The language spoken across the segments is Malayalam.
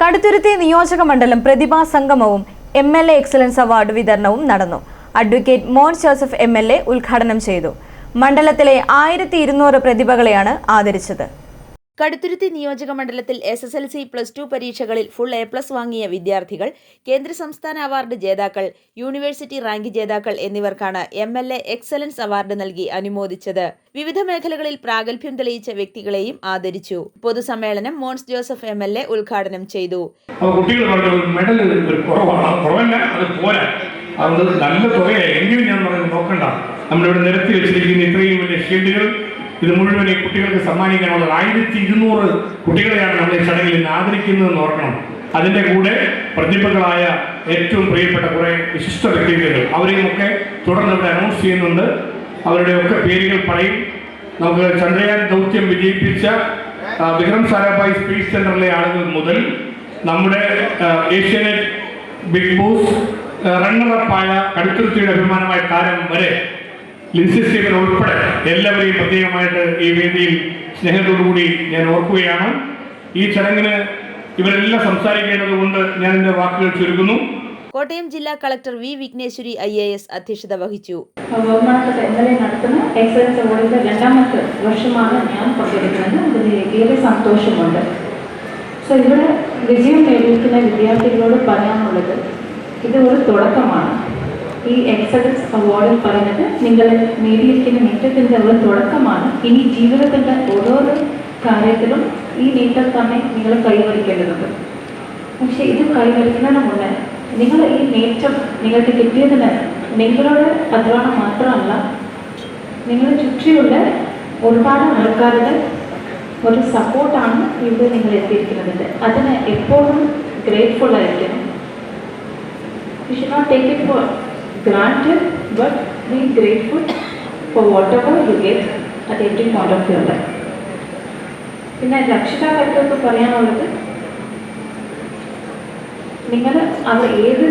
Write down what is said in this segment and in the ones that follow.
കടുത്തുരുത്തി നിയോജക മണ്ഡലം പ്രതിഭാ സംഗമവും M L A excellence award വിതരണവും നടന്നു. അഡ്വക്കേറ്റ് മോൻ ജോസഫ് എം എൽ എ ഉദ്ഘാടനം ചെയ്തു. മണ്ഡലത്തിലെ ആയിരത്തി ഇരുന്നൂറ് പ്രതിഭകളെയാണ് ആദരിച്ചത്. കടുത്തുരുത്തി നിയോജക മണ്ഡലത്തിൽ S S L C plus two പരീക്ഷകളിൽ ഫുൾ എ പ്ലസ് വാങ്ങിയ വിദ്യാർത്ഥികൾ കേന്ദ്ര സംസ്ഥാന അവാർഡ് ജേതാക്കൾ യൂണിവേഴ്സിറ്റി റാങ്ക് ജേതാക്കൾ എന്നിവർക്കാണ് M L A excellence award നൽകി അനുമോദിച്ചത്. വിവിധ മേഖലകളിൽ പ്രാഗൽഭ്യം തെളിയിച്ച വ്യക്തികളെയും ആദരിച്ചു. പൊതുസമ്മേളനം Mons Joseph M L A ഉദ്ഘാടനം ചെയ്തു. നല്ല തുകയാണ് എങ്കിലും ഞാൻ നോക്കണ്ട. നമ്മളിവിടെ നിരത്തി വെച്ചിരിക്കുന്ന ഇത്രയും വലിയ ഷീൽഡുകൾ ഇത് മുഴുവൻ ഈ കുട്ടികൾക്ക് സമ്മാനിക്കാനുള്ളത് ആയിരത്തി ഇരുന്നൂറ് കുട്ടികളെയാണ് നമ്മൾ ഈ ചടങ്ങിൽ ഇന്ന് ആദരിക്കുന്നതെന്ന് ഓർക്കണം. അതിന്റെ കൂടെ പ്രതിഭകളായ ഏറ്റവും പ്രിയപ്പെട്ട കുറേ വിശിഷ്ട വ്യക്തികൾ അവരെയും ഒക്കെ തുടർന്ന് ഇവിടെ അനൗൺസ് ചെയ്യുന്നുണ്ട്. അവരുടെയൊക്കെ പേരുകൾ പറയും. നമുക്ക് ചന്ദ്രയാൻ ദൗത്യം വിജയിപ്പിച്ച വിക്രം സാരാഭായ് സ്പേസ് സെന്ററിലെ ആളുകൾ മുതൽ നമ്മുടെ ഏഷ്യാനെറ്റ് ബിഗ് ബോസ് റണ്ണറപ്പായ കടുത്തുരുത്തിയുടെ അഭിമാനമായ താരം വരെ ലിൻസി സ്റ്റീവൻ ഉൾപ്പെടെ എല്ലാവരെയും പ്രത്യേകമായിട്ട് ഈ വേദിയിൽ സ്നേഹത്തോടുകൂടി ഞാൻ ഓർക്കുകയാണ്. ഈ ചടങ്ങിന് ഇവരെല്ലാം സംസാരിക്കേണ്ടത് കൊണ്ട് ഞാൻ എന്റെ വാക്കുകൾ ചുരുക്കുന്നു. കോട്ടയം ജില്ലാ collector V Vigneshwari I A S അധ്യക്ഷത വഹിച്ചു. നടത്തുന്ന എക്സലൻസ് അവാർഡിന്റെ രണ്ടാമത്തെ വർഷമാണ് ഞാൻ പങ്കെടുക്കുന്നത്. അതിൽ ഏറെ സന്തോഷമുണ്ട്. സോ ഇവിടെ വിജയം നേടിയിരിക്കുന്ന വിദ്യാർത്ഥികളോട് പറയാനുള്ളത് ഇത് ഒരു തുടക്കമാണ്. ഈ എക്സലൻസ് അവാർഡിൽ പറയുന്നത് നിങ്ങൾ നേടിയിരിക്കുന്ന നേട്ടത്തിന്റെ ഒരു തുടക്കമാണ്. ഇനി ജീവിതത്തിന്റെ ഓരോ കാര്യത്തിലും ഈ നേട്ടം തന്നെ നിങ്ങൾ കൈവരിക്കേണ്ടതുണ്ട്. പക്ഷേ ഇത് കൈവരിക്കുന്നതിന് മുന്നേ നിങ്ങൾ ഈ നേട്ടം നിങ്ങൾക്ക് കിട്ടിയതിന് നിങ്ങളുടെ അധ്വാനം മാത്രമല്ല നിങ്ങളുടെ ചുറ്റിയുള്ള ഒരുപാട് ആൾക്കാരുടെ ഒരു സപ്പോർട്ടാണ് ഇവിടെ നിങ്ങൾ എത്തിയിരിക്കുന്നത്. അതിന് എപ്പോഴും ഗ്രേറ്റ്ഫുൾ ആയിരിക്കണം. You should not take it for it, but be grateful for whatever you get at every point of your life. പിന്നെ രക്ഷിതാക്കൾക്കൊക്കെ പറയാനുള്ളത് നിങ്ങൾ അവർ ഏത്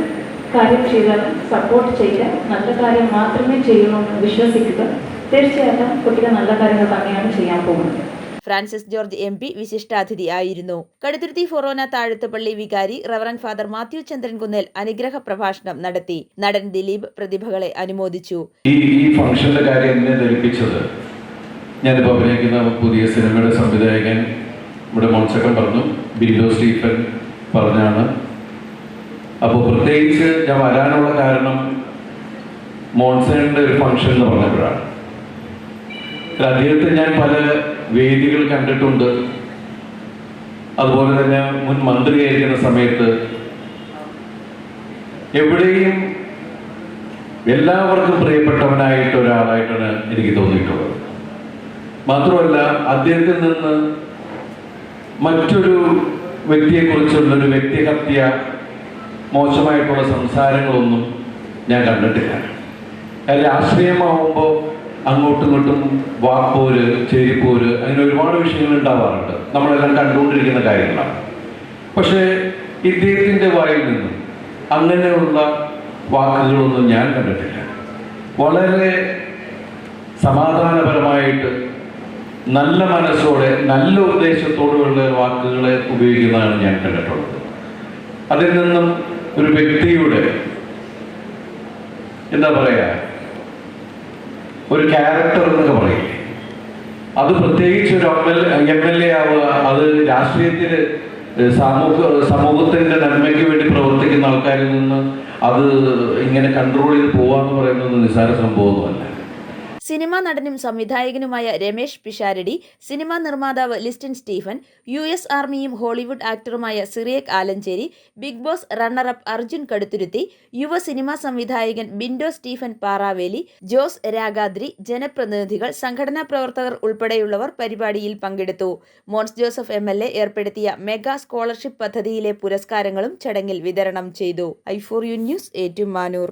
കാര്യം ചെയ്താലും സപ്പോർട്ട് ചെയ്യുക നല്ല കാര്യം മാത്രമേ ചെയ്യുമെന്ന് വിശ്വസിക്കുക തീർച്ചയായിട്ടും കുട്ടികൾ നല്ല കാര്യങ്ങൾ തന്നെയാണ് ചെയ്യാൻ പോകുന്നത് ഫ്രാൻസിസ് ജോർജ് എം പി വിശിഷ്ടാതിഥിയായിരുന്നു. കടുത്തുരുത്തി ഫൊറോന താഴത്തുപള്ളി വികാരി റവറൻ ഫാദർ മാത്യു ചന്ദ്രൻകുന്നേൽ അനുഗ്രഹ പ്രഭാഷണം നടത്തി. നടൻ ദിലീപ് പ്രതിഭകളെ അനുമോദിച്ചു. ഈ ഫംഗ്ഷന്റെ കാര്യം എന്നെ ധരിപ്പിച്ചത് ഞാനിപ്പോൾ അഭിനയിക്കുന്ന പുതിയ സിനിമയുടെ സംവിധായകൻ ഇവിടെ മോൺസക്കൻ പറഞ്ഞു ബില്ലോ സ്റ്റീഫൻ പറഞ്ഞാണ്. അപ്പോൾ പ്രത്യേകിച്ച് ഞാൻ വരാനുള്ള കാരണം മോൺസണിന്റെ ഒരു ഫംഗ്ഷൻ എന്ന് പറഞ്ഞപ്പോഴാണ്. അദ്ദേഹത്തെ ഞാൻ പല വേദികൾ കണ്ടിട്ടുണ്ട്. അതുപോലെ തന്നെ മുൻ മന്ത്രിയായിരിക്കുന്ന സമയത്ത് എവിടെയും എല്ലാവർക്കും പ്രിയപ്പെട്ടവനായിട്ട് ഒരാളായിട്ടാണ് എനിക്ക് തോന്നിയിട്ടുള്ളത്. മാത്രമല്ല അദ്ദേഹത്തിൽ നിന്ന് മറ്റൊരു വ്യക്തിയെക്കുറിച്ചുള്ള ഒരു വ്യക്തിഹത്യ മോശമായിട്ടുള്ള സംസാരങ്ങളൊന്നും ഞാൻ കണ്ടിട്ടില്ല. രാഷ്ട്രീയമാവുമ്പോൾ അങ്ങോട്ടും ഇങ്ങോട്ടും വാക്പോര് ചേരിപ്പോര് അങ്ങനെ ഒരുപാട് വിഷയങ്ങൾ ഉണ്ടാവാറുണ്ട്. നമ്മളെല്ലാം കണ്ടുകൊണ്ടിരിക്കുന്ന കാര്യങ്ങളാണ്. പക്ഷേ ഇദ്ദേഹത്തിന്റെ വായിൽ നിന്നും അങ്ങനെയുള്ള വാക്കുകളൊന്നും ഞാൻ കണ്ടിട്ടില്ല. വളരെ സമാധാനപരമായിട്ട് നല്ല മനസ്സോടെ നല്ല ഉദ്ദേശത്തോടുള്ള വാക്കുകളെ ഉപയോഗിക്കുന്നതാണ് ഞാൻ കണ്ടിട്ടുള്ളത്. അതിൽ നിന്നും ഒരു വ്യക്തിയുടെ എന്താ പറയുക ഒരു ക്യാരക്ടർ എന്നൊക്കെ പറയില്ലേ? അത് പ്രത്യേകിച്ച് ഒരു M L M L A ആവുക അത് രാഷ്ട്രീയത്തിൽ സമൂഹ സമൂഹത്തിന്റെ നന്മയ്ക്ക് വേണ്ടി പ്രവർത്തിക്കുന്ന ആൾക്കാരിൽ നിന്ന് അത് ഇങ്ങനെ കൺട്രോൾ ചെയ്ത് പോവാന്ന് പറയുന്നത് നിസ്സാര സംഭവമൊന്നുമല്ല. സിനിമാ നടനും സംവിധായകനുമായ രമേഷ് പിഷാരടി സിനിമാ നിർമ്മാതാവ് ലിസ്റ്റിൻ സ്റ്റീഫൻ യു എസ് ആർമിയും Hollywood ആക്ടറുമായ Cyriac Alanchery Big Boss runner up Arjun Kaduthuruthy യുവ സിനിമാ സംവിധായകൻ ബിൻഡോ സ്റ്റീഫൻ പാറാവേലി ജോസ് രാഗാദ്രി ജനപ്രതിനിധികൾ സംഘടനാ പ്രവർത്തകർ ഉൾപ്പെടെയുള്ളവർ പരിപാടിയിൽ പങ്കെടുത്തു. Mons Joseph M L A ഏർപ്പെടുത്തിയ മെഗാ സ്കോളർഷിപ്പ് പദ്ധതിയിലെ പുരസ്കാരങ്ങളും ചടങ്ങിൽ വിതരണം ചെയ്തു. I for you news Ettumanoor.